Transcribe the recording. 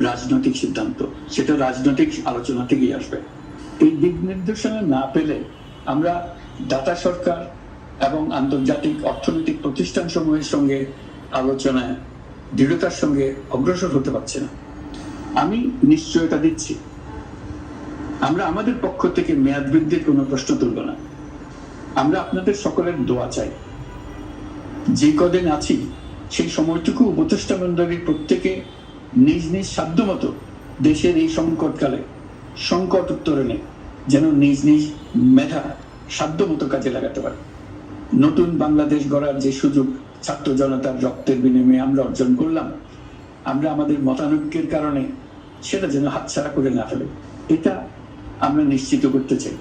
রাজনৈতিক সিদ্ধান্ত, সেটা রাজনৈতিক আলোচনা থেকেই আসবে। এই দিক নির্দেশনা না পেলে আমরা দাতা সরকার এবং আন্তর্জাতিক অর্থনৈতিক প্রতিষ্ঠান সমূহের সঙ্গে আলোচনায় দৃঢ়তার সঙ্গে অগ্রসর হতে পারছি না। আমি নিশ্চয়তা দিচ্ছি। আমরা আমাদের পক্ষ থেকে মেয়াদ বৃদ্ধির কোনো প্রশ্ন তুলব না। আমরা আপনাদের সকলের দোয়া চাই। যে কদিন আছি, সেই সময়টুকু উপদেষ্টা মন্ডলীর প্রত্যেকে নিজ নিজ সাধ্য মতো দেশের এই সংকটকালে, সংকট উত্তরণে যেন নিজ নিজ মেধা, সাধ্য মতো কাজে লাগাতে পারে। নতুন বাংলাদেশ গড়ার যে সুযোগ, ছাত্র জনতার রক্তের বিনিময়ে আমরা অর্জন করলাম, আমরা আমাদের মতানৈক্যের কারণে সেটা যেন হাতছাড়া করে না ফেলে। এটা আমরা নিশ্চিত করতে চাই।